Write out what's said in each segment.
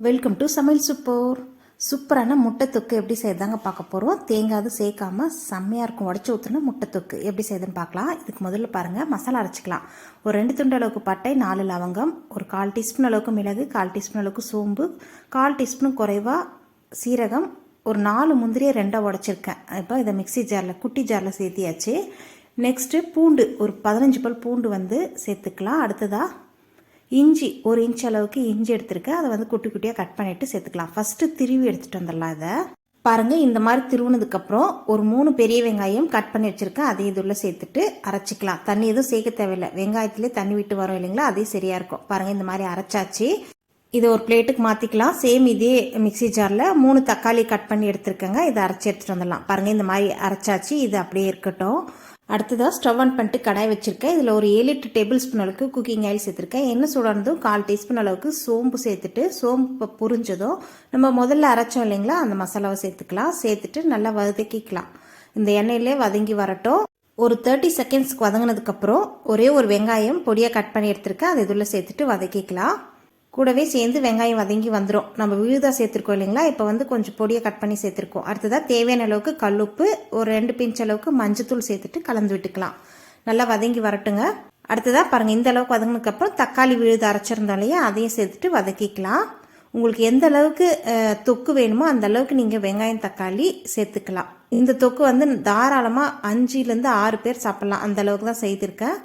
Welcome to சமையல் super சூப்பரான முட்டை தொக்கு எப்படி செய்யறதாங்க பார்க்க போகிறோம் தேங்காய் சேர்க்காம செம்மையாக இருக்கும். உடச்சி ஊற்றுனா முட்டை தொக்கு எப்படி செய்யுதுன்னு பார்க்கலாம். இதுக்கு முதல்ல பாருங்கள் மசாலா அரைச்சிக்கலாம். ஒரு ரெண்டு துண்டு அளவுக்கு பட்டை நாலு லவங்கம் ஒரு கால் டீஸ்பூன் அளவுக்கு மிளகு கால் டீஸ்பூன் அளவுக்கு சோம்பு கால் டீஸ்பூன் குறைவாக சீரகம் ஒரு நாலு முந்திரியை ரெண்டாக உடச்சிருக்கேன். இப்போ இதை மிக்ஸி ஜாரில் குட்டி ஜாரில் சேர்த்தியாச்சு. நெக்ஸ்ட்டு பூண்டு ஒரு பதினஞ்சு பல் பூண்டு வந்து சேர்த்துக்கலாம். அடுத்ததாக இஞ்சி ஒரு இன்ச் அளவுக்கு இஞ்சி எடுத்துருக்கேன் அதை வந்து குட்டி குட்டியாக கட் பண்ணிவிட்டு சேர்த்துக்கலாம். ஃபஸ்ட்டு திருவி எடுத்துகிட்டு வந்துடலாம் இதை. பாருங்கள் இந்த மாதிரி திருவுனதுக்கப்புறம் ஒரு மூணு பெரிய வெங்காயம் கட் பண்ணி வச்சுருக்கேன். அதையும் இதுள்ள சேர்த்துட்டு அரைச்சிக்கலாம். தண்ணி எதுவும் சேர்க்க தேவையில்லை. வெங்காயத்துலேயே தண்ணி விட்டு வரும் இல்லைங்களா? அதே சரியாக இருக்கும். பாருங்கள் இந்த மாதிரி அரைச்சாச்சு. இதை ஒரு பிளேட்டுக்கு மாற்றிக்கலாம் சேம் இதே மிக்ஸி ஜாரில் மூணு தக்காளி கட் பண்ணி எடுத்துருக்கேங்க. இதை அரைச்சி எடுத்துகிட்டு வந்துடலாம். பாருங்கள் இந்த மாதிரி அரைச்சாச்சு. இது அப்படியே இருக்கட்டும். அடுத்ததாக ஸ்டவ் ஆன் பண்ணிட்டு கடாய் வச்சுருக்கேன். இதில் ஒரு ஏழு எட்டு டேபிள் ஸ்பூன் அளவுக்கு குக்கிங் ஆயில் சேர்த்துருக்கேன். எண்ணெய் சூடானதும் கால் டீஸ்பூன் அளவுக்கு சோம்பு சேர்த்துட்டு சோம்பு புரிஞ்சதும் நம்ம முதல்ல அரைச்சோம் இல்லைங்களா? அந்த மசாலாவை சேர்த்துக்கலாம். சேர்த்துட்டு நல்லா வதக்கிக்கலாம். இந்த எண்ணெயிலே வதங்கி வரட்டும். ஒரு தேர்ட்டி செகண்ட்ஸ்க்கு வதங்கினதுக்கப்புறம் ஒரே ஒரு வெங்காயம் பொடியாக கட் பண்ணி எடுத்துருக்கேன். அதை இதில் சேர்த்துட்டு வதக்கிக்கலாம். கூடவே சேர்ந்து வெங்காயம் வதங்கி வந்துடும் நம்ம விழுதாக சேர்த்துருக்கோம் இல்லைங்களா? இப்போ வந்து கொஞ்சம் பொடியை கட் பண்ணி சேர்த்துருக்கோம். அடுத்ததாக தேவையான அளவுக்கு கல்லுப்பு ஒரு ரெண்டு பிஞ்ச் அளவுக்கு மஞ்சத்தூள் சேர்த்துட்டு கலந்து விட்டுக்கலாம். நல்லா வதங்கி வரட்டுங்க. அடுத்ததாக பாருங்கள் இந்த அளவுக்கு வதங்கினதுக்கப்புறம் தக்காளி விழுது அரைச்சிருந்தோம் இல்லையா? அதையும் சேர்த்துட்டு வதக்கிக்கலாம். உங்களுக்கு எந்த அளவுக்கு தொக்கு வேணுமோ அந்த அளவுக்கு நீங்கள் வெங்காயம் தக்காளி சேர்த்துக்கலாம். இந்த தொக்கு வந்து தாராளமாக அஞ்சுலேருந்து ஆறு பேர் சாப்பிட்லாம். அந்த அளவுக்கு தான் செய்திருக்கேன்.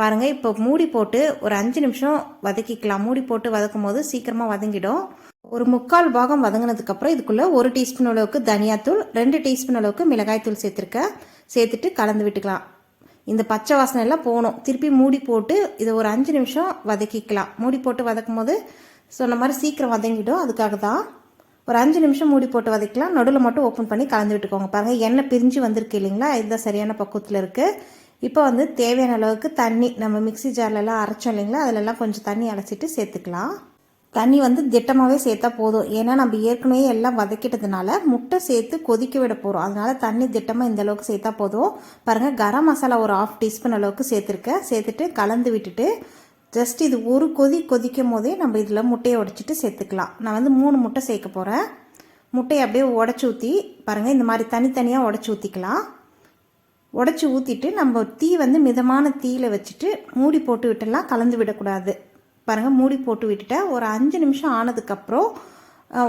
பாருங்கள் இப்போ மூடி போட்டு ஒரு அஞ்சு நிமிஷம் வதக்கிக்கலாம். மூடி போட்டு வதக்கும் போது சீக்கிரமாக வதங்கிடும். ஒரு முக்கால் பாகம் வதங்கினதுக்கப்புறம் இதுக்குள்ளே ஒரு டீஸ்பூன் அளவுக்கு தனியாத்தூள் ரெண்டு டீஸ்பூன் அளவுக்கு மிளகாய்த்தூள் சேர்த்துருக்கேன் சேர்த்துட்டு கலந்து விட்டுக்கலாம். இந்த பச்சை வாசனை எல்லாம் போகணும். திருப்பி மூடி போட்டு இதை ஒரு அஞ்சு நிமிஷம் வதக்கிக்கலாம். மூடி போட்டு வதக்கும் போது சொன்ன மாதிரி சீக்கிரம் வதங்கிடும். அதுக்காக தான் ஒரு அஞ்சு நிமிஷம் மூடி போட்டு வதக்கலாம். நடுவில் மட்டும் ஓப்பன் பண்ணி கலந்து விட்டுக்கோங்க. பாருங்கள் எண்ணெய் பிரிஞ்சு வந்திருக்கு இல்லைங்களா? இதுதான் சரியான பக்குவத்தில் இருக்குது இப்போ வந்து தேவையான அளவுக்கு தண்ணி நம்ம மிக்ஸி ஜார்லலாம் அரைச்சோம் இல்லைங்களா? அதிலெல்லாம் கொஞ்சம் தண்ணி அரைச்சிட்டு சேர்த்துக்கலாம். தண்ணி வந்து திட்டமாகவே சேர்த்தா போதும். ஏன்னா நம்ம ஏற்கனவே எல்லாம் வதக்கிட்டதுனால முட்டை சேர்த்து கொதிக்க விட போகிறோம் அதனால் தண்ணி திட்டமாக இந்த அளவுக்கு சேர்த்தா போதும். பாருங்கள் கரம் மசாலா ஒரு ஆஃப் டீஸ்பூன் அளவுக்கு சேர்த்துருக்கேன் சேர்த்துட்டு கலந்து விட்டுட்டு ஜஸ்ட் இது ஒரு கொதி கொதிக்கும் போதே நம்ம இதில் முட்டையை உடைச்சிட்டு சேர்த்துக்கலாம். நான் வந்து மூணு முட்டை சேர்க்க போகிறேன் முட்டையை அப்படியே உடச்சி ஊற்றி பாருங்கள் இந்த மாதிரி தனித்தனியாக உடச்சி ஊற்றிக்கலாம் உடச்சி ஊற்றிட்டு நம்ம தீ வந்து மிதமான தீயில் வச்சுட்டு மூடி போட்டு விட்டுலாம் கலந்து விடக்கூடாது. பாருங்கள் மூடி போட்டு விட்டுட்டா ஒரு அஞ்சு நிமிஷம் ஆனதுக்கப்புறம்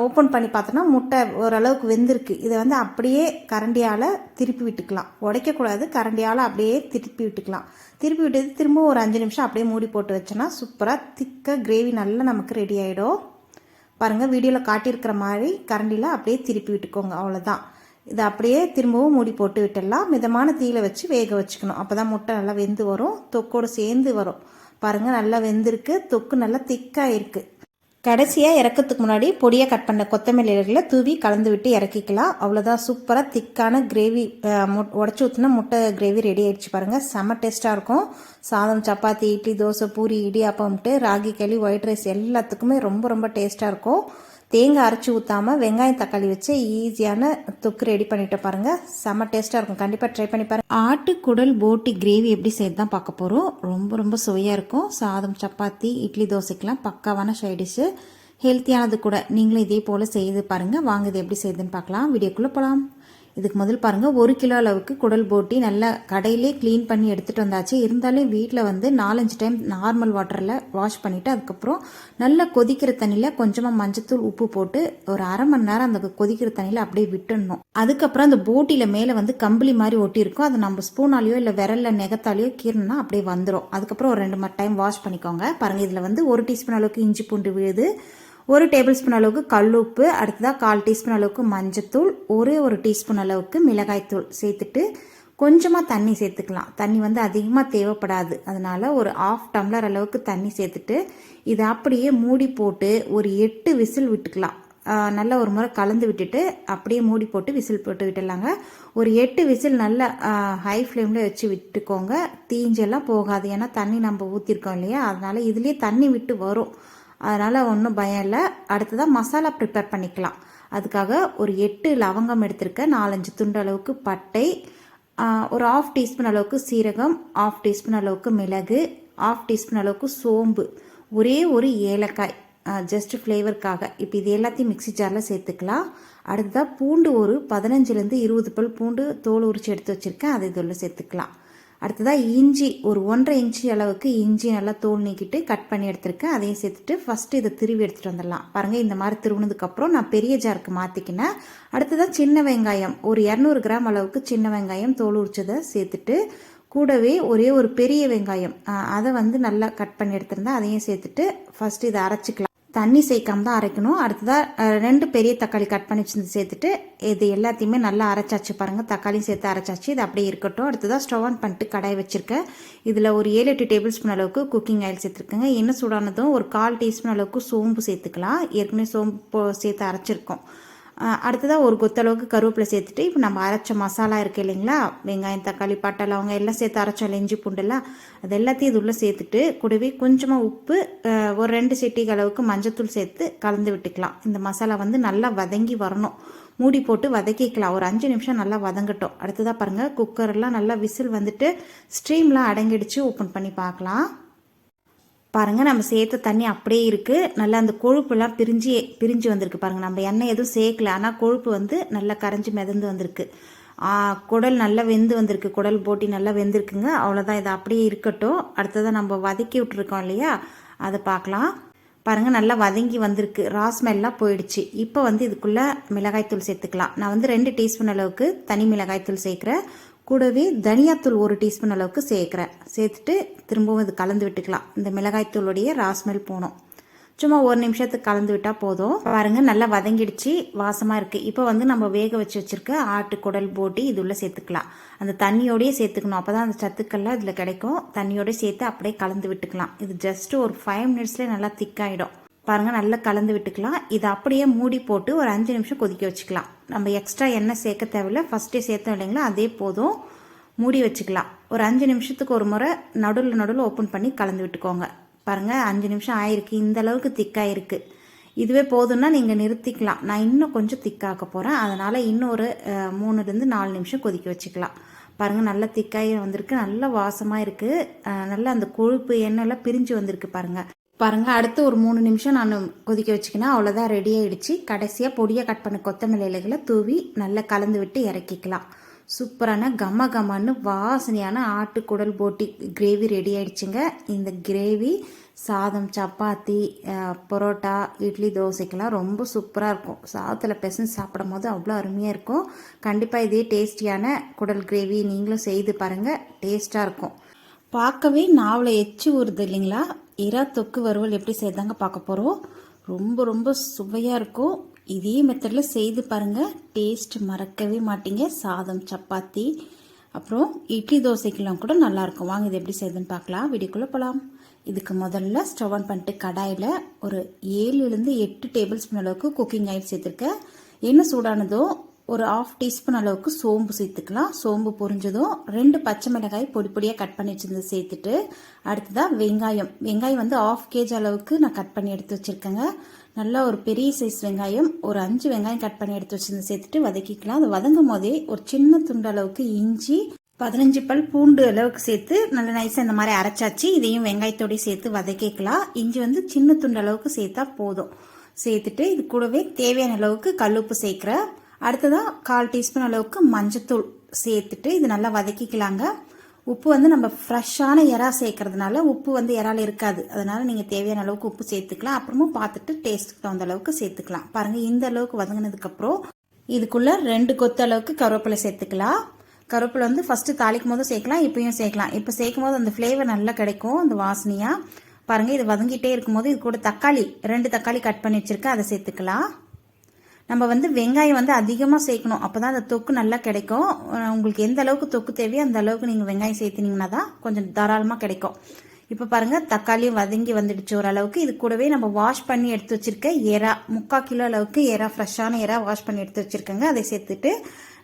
ஓப்பன் பண்ணி பார்த்தோன்னா முட்டை ஓரளவுக்கு வெந்திருக்கு. இதை வந்து அப்படியே கரண்டியால் திருப்பி விட்டுக்கலாம். உடைக்கக்கூடாது கரண்டியால் அப்படியே திருப்பி விட்டுக்கலாம். திருப்பி விட்டது திரும்ப ஒரு அஞ்சு நிமிஷம் அப்படியே மூடி போட்டு வச்சோன்னா சூப்பராக திக்காக கிரேவி நல்லா நமக்கு ரெடி ஆகிடும் பாருங்கள் வீடியோவில் காட்டியிருக்கிற மாதிரி கரண்டியில் அப்படியே திருப்பி விட்டுக்கோங்க அவ்வளோதான் இதை அப்படியே திரும்பவும் மூடி போட்டு விட்டுடலாம். மிதமான தீயில வச்சு வேக வச்சுக்கணும். அப்போ தான் முட்டை நல்லா வெந்து வரும். தொக்கோடு சேர்ந்து வரும். பாருங்கள் நல்லா வெந்திருக்கு. தொக்கு நல்லா திக்காக இருக்குது கடைசியாக இறக்கத்துக்கு முன்னாடி பொடியாக கட் பண்ண கொத்தமல்லி இலைகளை தூவி கலந்து விட்டு இறக்கிக்கலாம். அவ்வளோதான் சூப்பராக திக்கான கிரேவி உடச்சி ஊற்றினா முட்டை கிரேவி ரெடி ஆகிடுச்சு பாருங்கள் செம்ம டேஸ்ட்டாக இருக்கும். சாதம் சப்பாத்தி இட்லி தோசை பூரி இடியாப்பம்ட்டு ராகி களி ஒயிட் ரைஸ் எல்லாத்துக்குமே ரொம்ப ரொம்ப டேஸ்ட்டாக இருக்கும். தேங்காய் அரைச்சி ஊற்றாம வெங்காயம் தக்காளி வச்சு ஈஸியான தொக்கு ரெடி பண்ணிட்டு பாருங்கள் செம்ம டேஸ்ட்டாக இருக்கும். கண்டிப்பாக ட்ரை பண்ணி பாருங்கள் ஆட்டு குடல் போட்டி கிரேவி எப்படி செய்து தான் பார்க்க போகிறோம் ரொம்ப ரொம்ப சுவையாக இருக்கும். சாதம் சப்பாத்தி இட்லி தோசைக்கெலாம் பக்காவான சைடிஷ்ஷு ஹெல்த்தியானது கூட. நீங்களும் இதே போல் செய்து பாருங்கள் வாங்க இது எப்படி செய்யுதுன்னு பார்க்கலாம். வீடியோக்குள்ளே போகலாம் இதுக்கு முதல் பாருங்கள் ஒரு கிலோ அளவுக்கு குடல் போட்டி நல்லா கடையிலே க்ளீன் பண்ணி எடுத்துகிட்டு வந்தாச்சு. இருந்தாலும் வீட்டில் வந்து நாலஞ்சு டைம் நார்மல் வாட்டரில் வாஷ் பண்ணிவிட்டு அதுக்கப்புறம் நல்லா கொதிக்கிற தண்ணியில் கொஞ்சமாக மஞ்சத்தூள் உப்பு போட்டு ஒரு அரை மணி நேரம் அந்த கொதிக்கிற தண்ணியில் அப்படியே விட்டுடணும். அதுக்கப்புறம் அந்த போட்டியில் மேலே வந்து கம்பளி மாதிரி ஒட்டியிருக்கும் அதை நம்ம ஸ்பூனாலேயோ இல்லை விரலில் நெகத்தாலேயோ கீரணும்னா அப்படியே வந்துடும் அதுக்கப்புறம் ஒரு ரெண்டு மணி டைம் வாஷ் பண்ணிக்கோங்க. பாருங்கள் இதில் வந்து ஒரு டீஸ்பூன் அளவுக்கு இஞ்சி பூண்டு விழுது. ஒரு டேபிள் ஸ்பூன் அளவுக்கு கல்லுப்பு அடுத்ததாக கால் டீஸ்பூன் அளவுக்கு மஞ்சத்தூள் ஒரே ஒரு டீஸ்பூன் அளவுக்கு மிளகாய்த்தூள் சேர்த்துட்டு கொஞ்சமாக தண்ணி சேர்த்துக்கலாம். தண்ணி வந்து அதிகமாக தேவைப்படாது. அதனால் ஒரு ஆஃப் டம்ளர் அளவுக்கு தண்ணி சேர்த்துட்டு இதை அப்படியே மூடி போட்டு ஒரு எட்டு விசில் விட்டுக்கலாம். நல்ல நல்லா ஒரு முறை கலந்து விட்டுட்டு அப்படியே மூடி போட்டு விசில் போட்டு விட்டுடலாங்க. ஒரு எட்டு விசில் நல்லா ஹை ஃப்ளேமில் வச்சு விட்டுக்கோங்க. தீஞ்செல்லாம் போகாது. ஏன்னா தண்ணி நம்ம ஊற்றிருக்கோம் இல்லையா? அதனால் இதுலேயே தண்ணி விட்டு வரும். அதனால் ஒன்றும் பயம் இல்லை. அடுத்ததாக மசாலா ப்ரிப்பேர் பண்ணிக்கலாம். அதுக்காக ஒரு எட்டு லவங்கம் எடுத்திருக்கேன் நாலஞ்சு துண்டு அளவுக்கு பட்டை ஒரு ஆஃப் டீஸ்பூன் அளவுக்கு சீரகம் ஆஃப் டீஸ்பூன் அளவுக்கு மிளகு ஆஃப் டீஸ்பூன் அளவுக்கு சோம்பு. ஒரே ஒரு ஏலக்காய் ஜஸ்ட் ஃப்ளேவருக்காக இப்போ இது எல்லாத்தையும் மிக்ஸி ஜாரில் சேர்த்துக்கலாம். அடுத்ததாக பூண்டு ஒரு பதினஞ்சுலேருந்து இருபது பல் பூண்டு தோல் உரிச்சு எடுத்து வச்சுருக்கேன். அதை இதில் சேர்த்துக்கலாம். அடுத்ததாக இஞ்சி ஒரு ஒன்றரை இன்ச்சு அளவுக்கு இஞ்சி நல்லா தோல் நீக்கிட்டு கட் பண்ணி எடுத்திருக்கேன். அதையும் சேர்த்துட்டு ஃபஸ்ட்டு இதை திருவி எடுத்துகிட்டு வந்துடலாம். பாருங்கள் இந்த மாதிரி திருவினதுக்கப்புறம் நான் பெரிய ஜாருக்கு மாற்றிக்கினேன் அடுத்ததாக சின்ன வெங்காயம் ஒரு இரநூறு கிராம் அளவுக்கு சின்ன வெங்காயம் தோல் உரிச்சதை சேர்த்துட்டு கூடவே ஒரே ஒரு பெரிய வெங்காயம் அதை வந்து நல்லா கட் பண்ணி எடுத்திருந்தேன். அதையும் சேர்த்துட்டு ஃபஸ்ட்டு இதை அரைச்சிக்கலாம். தண்ணி சேர்க்காம தான் அரைக்கணும். அடுத்ததாக ரெண்டு பெரிய தக்காளி கட் பண்ணி வச்சுருந்து சேர்த்துட்டு இது எல்லாத்தையுமே நல்லா அரைச்சாச்சு பாருங்கள் தக்காளியும் சேர்த்து அரைச்சாச்சு. இது அப்படியே இருக்கட்டும். அடுத்ததாக ஸ்டவ் ஆன் பண்ணிட்டு கடாய் வச்சுருக்கேன். இதில் ஒரு ஏழு எட்டு டேபிள் ஸ்பூன் அளவுக்கு குக்கிங் ஆயில் சேர்த்துருக்கேங்க. எண்ணெய் சூடானதும் ஒரு கால் டீஸ்பூன் அளவுக்கு சோம்பு சேர்த்துக்கலாம். ஏற்கனவே சோம்பு சேர்த்து அரைச்சிருக்கோம். அடுத்ததாக ஒரு கொத்தளவுக்கு கருவேப்பிலை சேர்த்துட்டு இப்போ நம்ம அரைச்ச மசாலா இருக்குது இல்லைங்களா? வெங்காயம் தக்காளி பட்டை அவங்க எல்லாம் சேர்த்து அரைச்சோம் இஞ்சி பூண்டெல்லாம் அது எல்லாத்தையும் இது உள்ளே சேர்த்துட்டு கூடவே கொஞ்சமாக உப்பு ஒரு ரெண்டு சிட்டிக்கு அளவுக்கு மஞ்சத்தூள் சேர்த்து கலந்து விட்டுக்கலாம். இந்த மசாலா வந்து நல்லா வதங்கி வரணும். மூடி போட்டு வதக்கிக்கலாம். ஒரு அஞ்சு நிமிஷம் நல்லா வதங்கட்டும். அடுத்ததாக பாருங்கள் குக்கர்லாம் நல்லா விசில் வந்துட்டு ஸ்ட்ரீம்லாம் அடங்கிடுச்சு. ஓப்பன் பண்ணி பார்க்கலாம். பாருங்கள் நம்ம சேர்த்த தண்ணி அப்படியே இருக்குது நல்லா அந்த கொழுப்புலாம் பிரிஞ்சு பிரிஞ்சு வந்திருக்கு பாருங்கள் நம்ம எண்ணெய் எதுவும் சேர்க்கல. ஆனால் கொழுப்பு வந்து நல்லா கரைஞ்சி மிதந்து வந்திருக்கு. குடல் நல்லா வெந்து வந்திருக்கு. குடல் போட்டி நல்லா வெந்திருக்குங்க. அவ்வளோதான் இது அப்படியே இருக்கட்டும். அடுத்ததாக நம்ம வதக்கி விட்டுருக்கோம் இல்லையா? அதை பார்க்கலாம். பாருங்கள் நல்லா வதங்கி வந்திருக்கு. ராஸ்மெல்லாம் போயிடுச்சு. இப்போ வந்து இதுக்குள்ளே மிளகாய்த்தூள் சேர்த்துக்கலாம். நான் வந்து ரெண்டு டீஸ்பூன் அளவுக்கு தனி மிளகாய்த்தூள் சேர்க்குறேன். கூடவே தனியாத்தூள் ஒரு டீஸ்பூன் அளவுக்கு சேர்க்குறேன். சேர்த்துட்டு திரும்பவும் இது கலந்து விட்டுக்கலாம். இந்த மிளகாய்த்தூளுடைய ராஸ்மெல் போனோம் சும்மா ஒரு நிமிஷத்துக்கு கலந்து விட்டால் போதும். பாருங்கள் நல்லா வதங்கிடுச்சு. வாசமாக இருக்குது இப்போ வந்து நம்ம வேக வச்சு வச்சுருக்க ஆட்டு குடல் போட்டி இது உள்ளே சேர்த்துக்கலாம். அந்த தண்ணியோடயே சேர்த்துக்கணும். அப்போ தான் அந்த சத்துக்கள்லாம் இதில் கிடைக்கும். தண்ணியோடய சேர்த்து அப்படியே கலந்து விட்டுக்கலாம். இது ஜஸ்ட் ஒரு ஃபைவ் மினிட்ஸ்லேயே நல்லா திக்காயிடும் பாருங்கள் நல்லா கலந்து விட்டுக்கலாம். இதை அப்படியே மூடி போட்டு ஒரு அஞ்சு நிமிஷம் கொதிக்க வச்சுக்கலாம். நம்ம எக்ஸ்ட்ரா எண்ணெய் சேர்க்க தேவையில்ல. ஃபஸ்ட்டே சேர்த்தோம் இல்லைங்களா? அதே போதும் மூடி வச்சுக்கலாம். ஒரு அஞ்சு நிமிஷத்துக்கு ஒரு முறை நடுவில் நடுவில் ஓப்பன் பண்ணி கலந்து விட்டுக்கோங்க. பாருங்கள் அஞ்சு நிமிஷம் ஆயிருக்கு. இந்த அளவுக்கு திக்காயிருக்கு இதுவே போதும்னா நீங்கள் நிறுத்திக்கலாம். நான் இன்னும் கொஞ்சம் திக்காக்க போகிறேன் அதனால் இன்னும் ஒரு மூணுலேருந்து நாலு நிமிஷம் கொதிக்க வச்சுக்கலாம். பாருங்கள் நல்லா திக்காகி வந்திருக்கு. நல்ல வாசமாக இருக்குது நல்லா அந்த கொழுப்பு எண்ணெயெல்லாம் பிரிஞ்சு வந்திருக்கு பாருங்கள் பாருங்கள் அடுத்து ஒரு மூணு நிமிஷம் நான் கொதிக்க வச்சுக்கினா அவ்வளோதான் ரெடி ஆயிடுச்சு. கடைசியாக பொடியாக கட் பண்ண கொத்தமல்லி இலைகளை தூவி நல்லா கலந்து விட்டு இறக்கிக்கலாம். சூப்பரான கம கம்மன்னு வாசனையான ஆட்டுக்குடல் போட்டி. கிரேவி ரெடி ஆயிடுச்சுங்க. இந்த கிரேவி சாதம் சப்பாத்தி பரோட்டா இட்லி தோசைக்கெல்லாம் ரொம்ப சூப்பராக இருக்கும். சாதத்தில் பெசஞ்சு சாப்பிடும் போது அவ்வளோ அருமையாக இருக்கும். கண்டிப்பாக இதே டேஸ்டியான குடல் கிரேவி நீங்களும் செய்து பாருங்கள் டேஸ்ட்டாக இருக்கும். பார்க்கவே நாவலை எச்சு ஊறுது இல்லைங்களா? இறா தொக்கு வறுவல் எப்படி செய்தாங்க பார்க்க போகிறோம் ரொம்ப ரொம்ப சுவையாக இருக்கும். இதே மெத்தடில் செய்து பாருங்கள் டேஸ்ட் மறக்கவே மாட்டீங்க. சாதம் சப்பாத்தி அப்புறம் இட்லி தோசைக்கெல்லாம் கூட நல்லாயிருக்கும் வாங்க இது எப்படி செய்யுதுன்னு பார்க்கலாம். வீடியோக்குள்ளே போகலாம் இதுக்கு முதல்ல ஸ்டவ் ஆன் பண்ணிட்டு கடாயில் ஒரு ஏழுலேருந்து எட்டு டேபிள் ஸ்பூன் அளவுக்கு குக்கிங் ஆயில் சேர்த்துருக்கேன். எண்ணெய் சூடானதோ ஒரு ஆஃப் டீஸ்பூன் அளவுக்கு சோம்பு சேர்த்துக்கலாம். சோம்பு பொரிஞ்சதும் ரெண்டு பச்சை மிளகாய் பொடி பொடியாக கட் பண்ணி வச்சிருந்து சேர்த்துட்டு அடுத்ததாக வெங்காயம். வெங்காயம் வந்து ஆஃப் கேஜ் அளவுக்கு நான் கட் பண்ணி எடுத்து வச்சுருக்கேங்க. நல்லா ஒரு பெரிய சைஸ் வெங்காயம் ஒரு அஞ்சு வெங்காயம் கட் பண்ணி எடுத்து வச்சிருந்து சேர்த்துட்டு வதக்கிக்கலாம். அது வதங்கும் போதே ஒரு சின்ன துண்டு அளவுக்கு இஞ்சி பதினஞ்சு பல் பூண்டு அளவுக்கு சேர்த்து நல்ல நைஸாக இந்த மாதிரி அரைச்சாச்சு. இதையும் வெங்காயத்தோடய சேர்த்து வதக்கிக்கலாம். இஞ்சி வந்து சின்ன துண்டு அளவுக்கு சேர்த்தா போதும். சேர்த்துட்டு இது கூடவே தேவையான அளவுக்கு கல்லுப்பு சேர்க்குறேன் அடுத்ததாக கால் டீஸ்பூன் அளவுக்கு மஞ்சத்தூள் சேர்த்துட்டு இது நல்லா வதக்கிக்கலாங்க. உப்பு வந்து நம்ம ஃப்ரெஷ்ஷான இறா சேர்க்கறதுனால உப்பு வந்து இறால இருக்காது. அதனால நீங்கள் தேவையான அளவுக்கு உப்பு சேர்த்துக்கலாம். அப்புறமும் பார்த்துட்டு டேஸ்ட்டுக்கு தகுந்த அளவுக்கு சேர்த்துக்கலாம். பாருங்கள் இந்த அளவுக்கு வதங்கினதுக்கப்புறம் இதுக்குள்ளே ரெண்டு கொத்து அளவுக்கு கருவேப்பிலை சேர்த்துக்கலாம். கருவேப்பிலை வந்து ஃபஸ்ட்டு தாளிக்கும் போதும் சேர்க்கலாம் இப்பயும் சேர்க்கலாம். இப்போ சேர்க்கும் போது அந்த ஃப்ளேவர் நல்லா கிடைக்கும் அந்த வாசனையாக பாருங்கள் இது வதங்கிட்டே இருக்கும்போது இது கூட தக்காளி ரெண்டு தக்காளி கட் பண்ணி வச்சுருக்கேன் அதை சேர்த்துக்கலாம். நம்ம வந்து வெங்காயம் வந்து அதிகமாக சேர்க்கணும். அப்போ தான் அந்த தொக்கு நல்லா கிடைக்கும். உங்களுக்கு எந்த அளவுக்கு தொக்கு தேவையோ அந்த அளவுக்கு நீங்கள் வெங்காயம் சேர்த்துனீங்கன்னா தான் கொஞ்சம் தாராளமாக கிடைக்கும். இப்போ பாருங்கள் தக்காளியும் வதங்கி வந்துடுச்சு ஓரளவுக்கு. இது கூடவே நம்ம வாஷ் பண்ணி எடுத்து வச்சுருக்க ஏரா முக்கால் கிலோ அளவுக்கு ஏரா ஃப்ரெஷ்ஷான ஏரா வாஷ் பண்ணி எடுத்து வச்சுருக்கேங்க. அதை சேர்த்துட்டு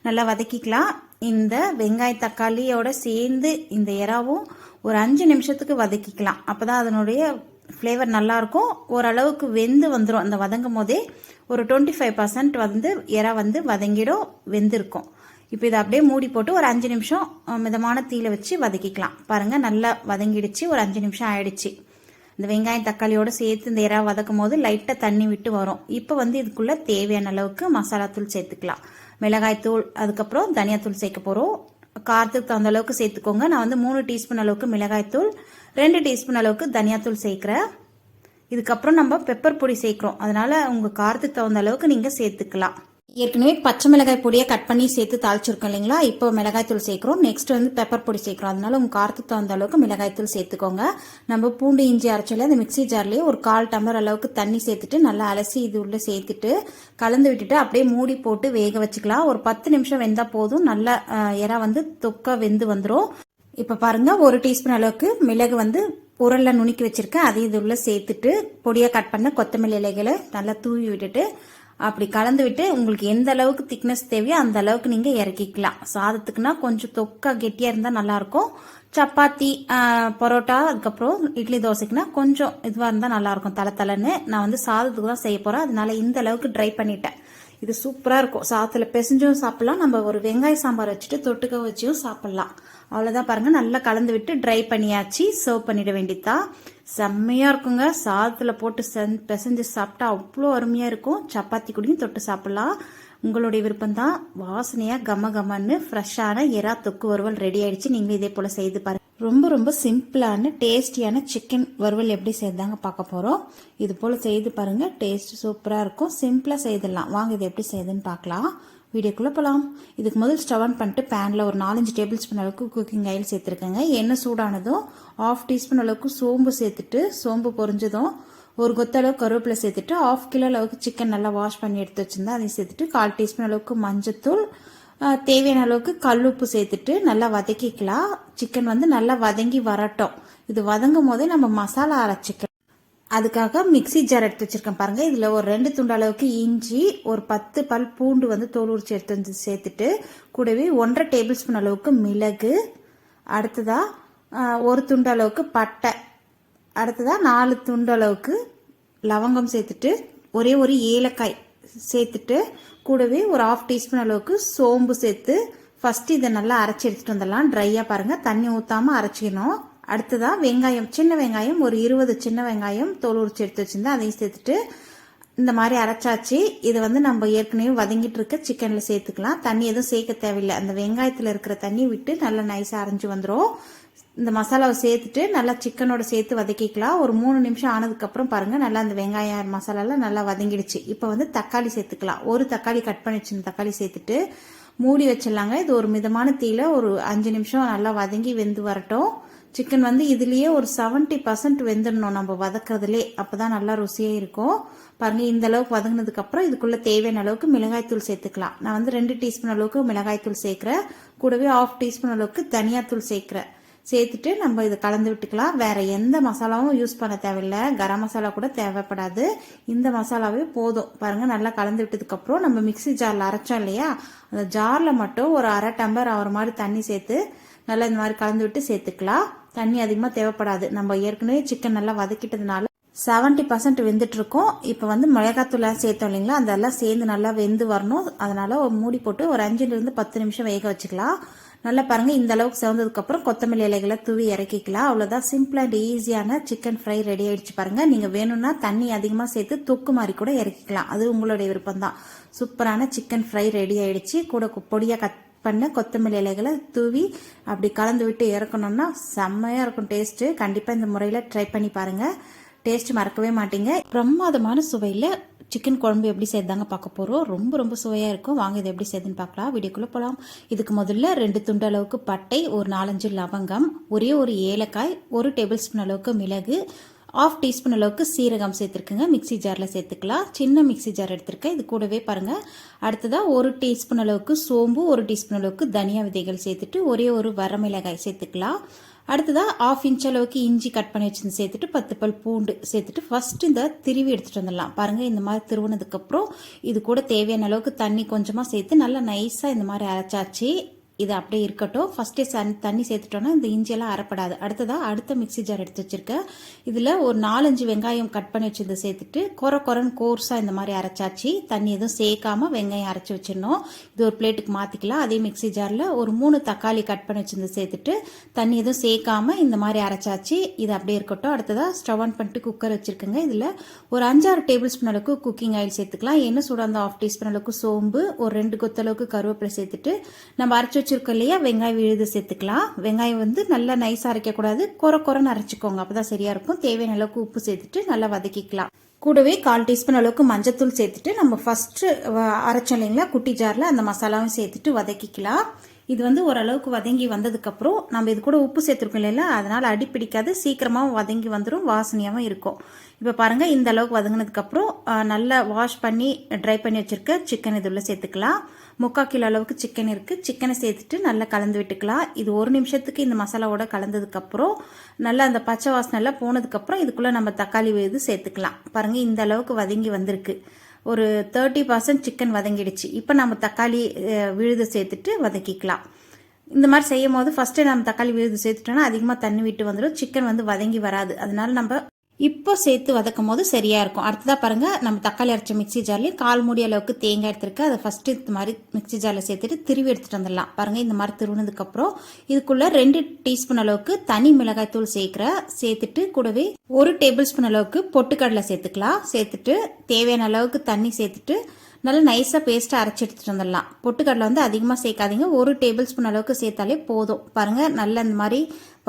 நல்லா வதக்கிக்கலாம். இந்த வெங்காய தக்காளியோட சேர்ந்து இந்த எறாவும் ஒரு அஞ்சு நிமிஷத்துக்கு வதக்கிக்கலாம். அப்போ தான் அதனுடைய ஃப்ளேவர் நல்லாயிருக்கும் ஓரளவுக்கு வெந்து வந்துடும் அந்த வதங்கும் போதே ஒரு டுவெண்ட்டி ஃபைவ் பர்சன்ட் வந்து இறா வந்து வதங்கிடும் வெந்திருக்கும். இப்போ இதை அப்படியே மூடி போட்டு ஒரு அஞ்சு நிமிஷம் மிதமான தீயில வச்சு வதக்கிக்கலாம். பாருங்கள் நல்லா வதங்கிடுச்சு. ஒரு அஞ்சு நிமிஷம் ஆயிடுச்சு. இந்த வெங்காயம் தக்காளியோட சேர்த்து இந்த இறா வதக்கும் போது லைட்டாக தண்ணி விட்டு வரும். இப்போ வந்து இதுக்குள்ளே தேவையான அளவுக்கு மசாலா தூள் சேர்த்துக்கலாம். மிளகாய் தூள் அதுக்கப்புறம் தனியாத்தூள் சேர்க்க போகிறோம் காரத்துக்கு தகுந்த அளவுக்கு சேர்த்துக்கோங்க. நான் வந்து மூணு டீஸ்பூன் அளவுக்கு மிளகாய் தூள் ரெண்டு டீஸ்பூன் அளவுக்கு தனியாத்தூள் சேர்க்குறேன் இதுக்கப்புறம் நம்ம பெப்பர் பொடி சேர்க்குறோம். அதனால உங்கள் காரத்துக்கு தகுந்த அளவுக்கு நீங்கள் சேர்த்துக்கலாம். ஏற்கனவே பச்சை மிளகாய் பொடியை கட் பண்ணி சேர்த்து தாளிச்சிருக்கோம் இல்லைங்களா? இப்போ மிளகாய் தூள் சேர்க்குறோம். நெக்ஸ்ட் வந்து பெப்பர் பொடி சேர்க்குறோம். அதனால உங்கள் காரத்துக்கு தகுந்த அளவுக்கு மிளகாய் தூள் சேர்த்துக்கோங்க. நம்ம பூண்டு இஞ்சி அரைச்சல அந்த மிக்ஸி ஜார்லேயே ஒரு கால் டம்ளர் அளவுக்கு தண்ணி சேர்த்துட்டு நல்லா அலசி இது உள்ள சேர்த்துட்டு கலந்து விட்டுட்டு அப்படியே மூடி போட்டு வேக வச்சுக்கலாம். ஒரு பத்து நிமிஷம் வெந்தால் போதும். நல்லா இறா வந்து தொக்க வெந்து வந்துடும் இப்போ பாருங்க ஒரு டீஸ்பூன் அளவுக்கு மிளகு வந்து உரல்ல நுணுக்கி வச்சிருக்கேன். அதையும் இது உள்ளே சேர்த்துட்டு பொடியாக கட் பண்ண கொத்தமல்லி இலைகளை நல்லா தூவி விட்டுட்டு அப்படி கலந்து விட்டு உங்களுக்கு எந்த அளவுக்கு திக்னஸ் தேவையோ அந்த அளவுக்கு நீங்க இறக்கிக்கலாம். சாதத்துக்குனா கொஞ்சம் தொக்கா கெட்டியா இருந்தா நல்லா இருக்கும் சப்பாத்தி பரோட்டா அதுக்கப்புறம் இட்லி தோசைக்குனா கொஞ்சம் இதுவா இருந்தா நல்லா இருக்கும் தலை தலைன்னு நான் வந்து சாதத்துக்கு தான் செய்ய போறேன். அதனால இந்த அளவுக்கு ட்ரை பண்ணிட்டேன். இது சூப்பராக இருக்கும். சாத்தில் பிசைஞ்சும் சாப்பிடலாம். நம்ம ஒரு வெங்காய சாம்பார் வச்சுட்டு தொட்டுக்க வச்சும் சாப்பிடலாம். அவ்வளோதான் பாருங்கள் நல்லா கலந்து விட்டு ட்ரை பண்ணியாச்சு. சர்வ் பண்ணிட வேண்டியதா? செம்மையாக இருக்குங்க. சாதத்தில் போட்டு சென் பிசைஞ்சு சாப்பிட்டா அவ்வளோ அருமையாக இருக்கும். சப்பாத்தி கூடயும் தொட்டு சாப்பிடலாம். உங்களுடைய விருப்பம் தான் வாசனையாக கம கமன்னு ஃப்ரெஷ்ஷான எறா தொக்கு வறுவல் ரெடி ஆயிடுச்சு. நீங்கள் இதே போல் செய்து பாருங்க. ரொம்ப ரொம்ப சிம்பிளான டேஸ்டியான சிக்கன் வறுவல் எப்படி செய்தாங்க பார்க்க போகிறோம் இது போல் செய்து பாருங்கள் டேஸ்ட் சூப்பராக இருக்கும். சிம்பிளாக செய்திடலாம். வாங்க இது எப்படி செய்யுதுன்னு பார்க்கலாம். வீடியோக்குள்ளே போகலாம் இதுக்கு முதல் ஸ்டவ் ஆன் பண்ணிட்டு பேனில் ஒரு நாலஞ்சு டேபிள் ஸ்பூன் அளவுக்கு குக்கிங் ஆயில் சேர்த்துருக்கேங்க. எண்ணெய் சூடானதும் ஆஃப் டீஸ்பூன் அளவுக்கு சோம்பு சேர்த்துட்டு சோம்பு பொரிஞ்சதும் ஒரு கொத்தளவு கருவேப்பிலை சேர்த்துட்டு ஆஃப் கிலோ அளவுக்கு சிக்கன் நல்லா வாஷ் பண்ணி எடுத்து வச்சுருந்தேன் அதையும் சேர்த்துட்டு கால் டீஸ்பூன் அளவுக்கு மஞ்சத்தூள் தேவையான அளவுக்கு கல் உப்பு சேர்த்துட்டு நல்லா வதக்கிக்கலாம். சிக்கன் வந்து நல்லா வதங்கி வரட்டும். இது வதங்கும் போதே நம்ம மசாலா அரைச்சிக்கலாம். அதுக்காக மிக்ஸி ஜார் எடுத்து வச்சிருக்கேன் பாருங்க. இதுல ஒரு ரெண்டு துண்டு அளவுக்கு இஞ்சி ஒரு பத்து பல் பூண்டு வந்து தோல் உரிச்சு எடுத்து வந்து சேர்த்துட்டு கூடவே ஒன்றரை டேபிள் ஸ்பூன் அளவுக்கு மிளகு. அடுத்ததா ஒரு துண்டு அளவுக்கு பட்டை. அடுத்ததா நாலு துண்டு அளவுக்கு லவங்கம் சேர்த்துட்டு ஒரே ஒரு ஏலக்காய். சேர்த்துட்டு கூடவே ஒரு ஆஃப் டீஸ்பூன் அளவுக்கு சோம்பு சேர்த்து ஃபஸ்ட்டு இதை நல்லா அரைச்சி எடுத்துகிட்டு வந்துடலாம். ட்ரையாக பாருங்கள் தண்ணி ஊற்றாம அரைச்சிக்கணும். அடுத்ததாக வெங்காயம் சின்ன வெங்காயம் ஒரு இருபது சின்ன வெங்காயம் தோல் உரிச்சு எடுத்து வச்சுருந்தேன் அதையும் சேர்த்துட்டு இந்த மாதிரி அரைச்சாச்சு. இதை வந்து நம்ம ஏற்கனவே வதங்கிட்டு இருக்க சிக்கனில் சேர்த்துக்கலாம். தண்ணி எதுவும் சேர்க்க தேவையில்லை. அந்த வெங்காயத்தில் இருக்கிற தண்ணி விட்டு நல்லா நைஸாக அரைஞ்சு வந்துடும் இந்த மசாலாவை சேர்த்துட்டு நல்லா சிக்கனோட சேர்த்து வதக்கிக்கலாம். ஒரு மூணு நிமிஷம் ஆனதுக்கப்புறம் பாருங்கள் நல்லா அந்த வெங்காயம் மசாலாலாம் நல்லா வதங்கிடுச்சு. இப்போ வந்து தக்காளி சேர்த்துக்கலாம். ஒரு தக்காளி கட் பண்ணி வச்சிருந்த தக்காளி சேர்த்துட்டு மூடி வச்சிடலாங்க. இது ஒரு மிதமான தீயில ஒரு அஞ்சு நிமிஷம் நல்லா வதங்கி வெந்து வரட்டும். சிக்கன் வந்து இதுலேயே ஒரு 70% பர்சன்ட் வெந்துடணும். நம்ம வதக்கறதுலேயே அப்போ தான் நல்லா ருசியாக இருக்கும். பாருங்க இந்த அளவுக்கு வதங்கினதுக்கப்புறம் இதுக்குள்ளே தேவையான அளவுக்கு மிளகாய்த்தூள் சேர்த்துக்கலாம். நான் வந்து ரெண்டு டீஸ்பூன் அளவுக்கு மிளகாய்த்தூள் சேர்க்குறேன். கூடவே ஆஃப் டீஸ்பூன் அளவுக்கு தனியாத்தூள் சேர்க்குறேன். சேர்த்துட்டு நம்ம இதை கலந்து விட்டுக்கலாம். வேற எந்த மசாலாவும் யூஸ் பண்ண தேவையில்லை. கரம் மசாலா கூட தேவைப்படாது. இந்த மசாலாவே போதும். பாருங்க நல்லா கலந்து விட்டதுக்கப்புறம் நம்ம மிக்ஸி ஜாரில் அரைச்சோம் இல்லையா? அந்த ஜாரில் மட்டும் ஒரு அரை டம்பர் ஆகிற மாதிரி தண்ணி சேர்த்து நல்லா இந்த மாதிரி கலந்து விட்டு சேர்த்துக்கலாம். தண்ணி அதிகமாக தேவைப்படாது. நம்ம ஏற்கனவே சிக்கன் நல்லா வதக்கிட்டதுனால செவன்ட்டி பர்சன்ட் வெந்துட்டு இருக்கோம் இப்போ வந்து மிளகாத்தூள் சேர்த்தோம் இல்லைங்களா? அதெல்லாம் சேர்ந்து நல்லா வெந்து வரணும். அதனால ஒரு மூடி போட்டு ஒரு அஞ்சுலேருந்து பத்து நிமிஷம் வேக வச்சுக்கலாம். நல்லா பாருங்கள் இந்த அளவுக்கு சிவந்ததுக்கப்புறம் கொத்தமல்லி இலைகளை தூவி இறக்கிக்கலாம். அவ்வளோதான் சிம்பிள் அண்ட் ஈஸியான சிக்கன் ஃப்ரை ரெடி ஆகிடுச்சு பாருங்கள் நீங்கள் வேணும்னா தண்ணி அதிகமாக சேர்த்து தொக்கு மாதிரி கூட இறக்கிக்கலாம். அது உங்களுடைய விருப்பம் தான் சூப்பரான சிக்கன் ஃப்ரை ரெடி ஆகிடுச்சு கூட பொடியாக கத் கட் பண்ண கொத்தமல்லி இலைகளை தூவி அப்படி கலந்து விட்டு இறக்கணும்னா செம்மையாக இருக்கும் டேஸ்ட்டு கண்டிப்பாக இந்த முறையில் ட்ரை பண்ணி பாருங்கள் டேஸ்ட் மறக்கவே மாட்டீங்க. பிரமாதமான சுவையில் சிக்கன் குழம்பு எப்படி செய்தாங்க பார்க்க போகிறோம் ரொம்ப ரொம்ப சுவையாக இருக்கும். வாங்க இது எப்படி செய்யுதுன்னு பார்க்கலாம். வீடியோக்குள்ளே போகலாம் இதுக்கு முதல்ல ரெண்டு துண்டு அளவுக்கு பட்டை ஒரு நாலஞ்சு லவங்கம் ஒரே ஒரு ஏலக்காய் ஒரு டேபிள் ஸ்பூன் அளவுக்கு மிளகு ஆஃப் டீஸ்பூன் அளவுக்கு சீரகம் சேர்த்துருக்குங்க. மிக்ஸி ஜாரில் சேர்த்துக்கலாம். சின்ன மிக்ஸி ஜார் எடுத்திருக்கேன். இது கூடவே பாருங்கள் அடுத்ததாக ஒரு டீஸ்பூன் அளவுக்கு சோம்பு ஒரு டீஸ்பூன் அளவுக்கு தனியா விதைகள் சேர்த்துட்டு ஒரே ஒரு வரமிளகாய் சேர்த்துக்கலாம். அடுத்ததாக ஆஃப் இன்ச் அளவுக்கு இஞ்சி கட் பண்ணி வச்சு சேர்த்துட்டு பத்து பல் பூண்டு சேர்த்துட்டு ஃபர்ஸ்ட் இந்த திருவி எடுத்துட்டு வந்துடலாம். பாருங்க இந்த மாதிரி திருவினதுக்கப்புறம் இது கூட தேவையான அளவுக்கு தண்ணி கொஞ்சமாக சேர்த்து நல்லா நைஸாக இந்த மாதிரி அரைச்சாச்சு. இது அப்படியே இருக்கட்டும். ஃபஸ்ட்டே சன் தண்ணி சேர்த்துட்டோன்னா இந்த இஞ்சியெல்லாம் அரைப்படாது. அடுத்ததாக அடுத்த மிக்ஸி ஜார் எடுத்து வச்சுருக்கேன். இதில் ஒரு நாலஞ்சு வெங்காயம் கட் பண்ணி வச்சுருந்து சேர்த்துட்டு கொர கொரன்னு கோர்ஸாக இந்த மாதிரி அரைச்சாச்சு. தண்ணி எதுவும் சேர்க்காம வெங்காயம் அரைச்சி வச்சிடணும். இது ஒரு பிளேட்டுக்கு மாற்றிக்கலாம் அதே மிக்ஸி ஜாரில் ஒரு மூணு தக்காளி கட் பண்ணி வச்சுருந்து சேர்த்துட்டு தண்ணி எதுவும் சேர்க்காம இந்த மாதிரி அரைச்சாச்சு. இது அப்படியே இருக்கட்டும். அடுத்ததாக ஸ்டவ் ஆன் பண்ணிட்டு குக்கர் வச்சுருக்கேங்க. இதில் ஒரு அஞ்சாறு டேபிள் ஸ்பூன் அளவுக்கு குக்கிங் ஆயில் சேர்த்துக்கலாம். என்ன சூடாக அந்த ஆஃப் டீஸ்பூன் அளவுக்கு சோம்பு ஒரு ரெண்டு கொத்தளவுக்கு கருவேப்பிலை சேர்த்துட்டு நம்ம அரைச்சி வச்சுருக்கோம் இல்லையா? வெங்காயம் விழுது சேர்த்துக்கலாம். வெங்காயம் வந்து நல்லா நைஸாக அரைக்கக்கூடாது. குறை குறைன்னு அரைச்சிக்கோங்க. அப்போ தான் சரியாக இருக்கும். தேவையான அளவுக்கு உப்பு சேர்த்துட்டு நல்லா வதக்கிக்கலாம். கூடவே கால் டீஸ்பூன் அளவுக்கு மஞ்சத்தூள் சேர்த்துட்டு நம்ம ஃபஸ்ட்டு அரைச்சோம் இல்லைங்களா? குட்டி ஜாரில் அந்த மசாலாவும் சேர்த்துட்டு வதக்கிக்கலாம். இது வந்து ஓரளவுக்கு வதங்கி வந்ததுக்கப்புறம் நம்ம இது கூட உப்பு சேர்த்துருக்கோம் இல்லைல்ல அதனால் அடி பிடிக்காது. சீக்கிரமாக வதங்கி வந்துடும் வாசனையாகவும் இருக்கும். இப்போ பாருங்கள் இந்த அளவுக்கு வதங்கினதுக்கப்புறம் நல்லா வாஷ் பண்ணி ட்ரை பண்ணி வச்சுருக்க சிக்கன் இதுள்ள சேர்த்துக்கலாம். முக்கால் கிலோ அளவுக்கு சிக்கன் இருக்குது சிக்கனை சேர்த்துட்டு நல்லா கலந்து விட்டுக்கலாம். இது ஒரு நிமிஷத்துக்கு இந்த மசாலாவோட கலந்ததுக்கப்புறம் நல்லா அந்த பச்சை வாசனெல்லாம் போனதுக்கப்புறம் இதுக்குள்ளே நம்ம தக்காளி இது சேர்த்துக்கலாம். பாருங்கள் இந்த அளவுக்கு வதங்கி வந்திருக்கு. ஒரு தேர்ட்டி பர்சன்ட் சிக்கன் வதங்கிடுச்சு. இப்போ நம்ம தக்காளி விழுது சேர்த்துட்டு வதக்கிக்கலாம். இந்த மாதிரி செய்யும் போது ஃபஸ்ட்டு நம்ம தக்காளி விழுது சேர்த்துட்டோம்னா அதிகமாக தண்ணி விட்டு வந்துடும் சிக்கன் வந்து வதங்கி வராது. அதனால நம்ம இப்போ சேர்த்து வதக்கும் போது சரியா இருக்கும். அடுத்ததாக பாருங்க நம்ம தக்காளி அரைச்ச மிக்ஸி ஜார்லேயும் கால் மூடி அளவுக்கு தேங்காய் எடுத்துருக்கு. அதை ஃபர்ஸ்ட் இந்த மாதிரி மிக்ஸி ஜாரில் சேர்த்துட்டு திருவி எடுத்துட்டு வந்துடலாம். பாருங்க இந்த மாதிரி திருவினதுக்கப்புறம் இதுக்குள்ள ரெண்டு டீஸ்பூன் அளவுக்கு தனி மிளகாய் தூள் சேர்க்குற சேர்த்துட்டு கூடவே ஒரு டேபிள் ஸ்பூன் அளவுக்கு பொட்டுக்கடலை சேர்த்துக்கலாம். சேர்த்துட்டு தேவையான அளவுக்கு தண்ணி சேர்த்துட்டு நல்லா நைஸாக பேஸ்ட்டாக அரைச்சி எடுத்துகிட்டு வந்துடலாம். பொட்டுக்கடலை வந்து அதிகமாக சேர்க்காதீங்க. ஒரு டேபிள் ஸ்பூன் அளவுக்கு சேர்த்தாலே போதும். பாருங்கள் நல்ல இந்த மாதிரி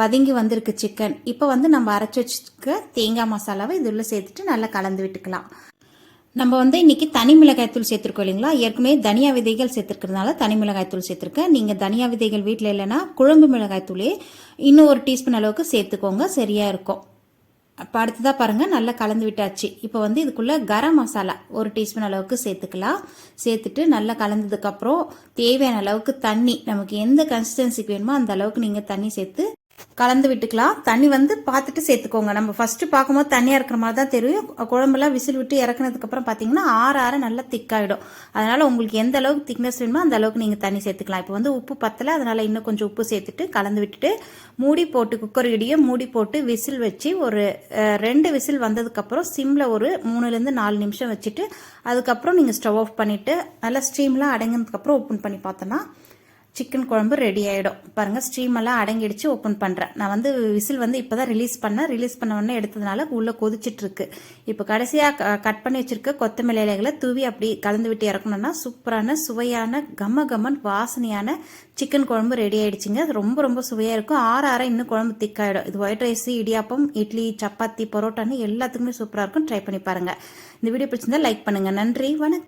வதங்கி வந்திருக்கு சிக்கன் இப்போ வந்து நம்ம அரைச்சி வச்சுக்க தேங்காய் மசாலாவை இது உள்ள சேர்த்துட்டு நல்லா கலந்து விட்டுக்கலாம். நம்ம வந்து இன்னைக்கு தனி மிளகாய் தூள் சேர்த்துருக்கோம் இல்லைங்களா? ஏற்கனவே தனியா விதைகள் சேர்த்துருக்கிறதுனால தனி மிளகாய் தூள் சேர்த்துருக்கேன். நீங்கள் தனியா விதைகள் வீட்டில் இல்லைன்னா குழம்பு மிளகாய் தூளே இன்னும் ஒரு டீஸ்பூன் அளவுக்கு சேர்த்துக்கோங்க. சரியாக இருக்கும். அப்போ அடுத்ததாக பாருங்கள் நல்லா கலந்து விட்டாச்சு. இப்போ வந்து இதுக்குள்ளே கரம் மசாலா ஒரு டீஸ்பூன் அளவுக்கு சேர்த்துக்கலாம். சேர்த்துட்டு நல்லா கலந்ததுக்கப்புறம் தேவையான அளவுக்கு தண்ணி நமக்கு எந்த கன்சிஸ்டன்சிக்கு வேணுமோ அந்த அளவுக்கு நீங்கள் தண்ணி சேர்த்து கலந்து விட்டுக்கலாம். தண்ணி வந்து பார்த்துட்டு சேர்த்துக்கோங்க. நம்ம ஃபஸ்ட்டு பார்க்கும்போது தண்ணியாக இருக்கிற மாதிரி தான் தெரியும். குழம்புலாம் விசில் விட்டு இறக்குனதுக்கப்புறம் பார்த்தீங்கன்னா ஆற ஆற நல்லா திக்காயிடும் அதனால் உங்களுக்கு எந்த அளவுக்கு திக்னஸ் வேணுமோ அந்த அளவுக்கு நீங்கள் தண்ணி சேர்த்துக்கலாம். இப்போ வந்து உப்பு பத்தலை அதனால் இன்னும் கொஞ்சம் உப்பு சேர்த்துட்டு கலந்து விட்டுட்டு மூடி போட்டு குக்கர் இடியும் மூடி போட்டு விசில் வச்சு ஒரு ரெண்டு விசில் வந்ததுக்கப்புறம் சிம்மில் ஒரு மூணுலேருந்து நாலு நிமிஷம் வச்சுட்டு அதுக்கப்புறம் நீங்கள் ஸ்டவ் ஆஃப் பண்ணிவிட்டு நல்லா ஸ்டீம்லாம் அடங்கினதுக்கப்புறம் ஓப்பன் பண்ணி பார்த்தோன்னா சிக்கன் குழம்பு ரெடி ஆகிடும் பாருங்கள் ஸ்டீமெல்லாம் அடங்கிடுச்சு ஓப்பன் பண்ணுறேன் நான் வந்து விசில் வந்து இப்போ தான் ரிலீஸ் பண்ணேன். ரிலீஸ் பண்ண உடனே எடுத்ததுனால உள்ளே கொதிச்சிட்ருக்கு இப்போ கடைசியாக கட் பண்ணி வச்சிருக்க கொத்தமல்லி இலைகளை தூவி அப்படி கலந்து விட்டு இறக்கணும்னா சூப்பரான சுவையான கம கமன் வாசனையான சிக்கன் குழம்பு ரெடி ஆகிடுச்சிங்க அது ரொம்ப ரொம்ப சுவையாக இருக்கும். ஆற ஆற இன்னும் குழம்பு திக்காயிடும் இது ஒயிட் ரைஸ் இடியாப்பம் இட்லி சப்பாத்தி பரோட்டான்னு எல்லாத்துக்குமே சூப்பராக இருக்கும். ட்ரை பண்ணி பாருங்கள் இந்த வீடியோ பிடிச்சிருந்தா லைக் பண்ணுங்கள் நன்றி வணக்கம்.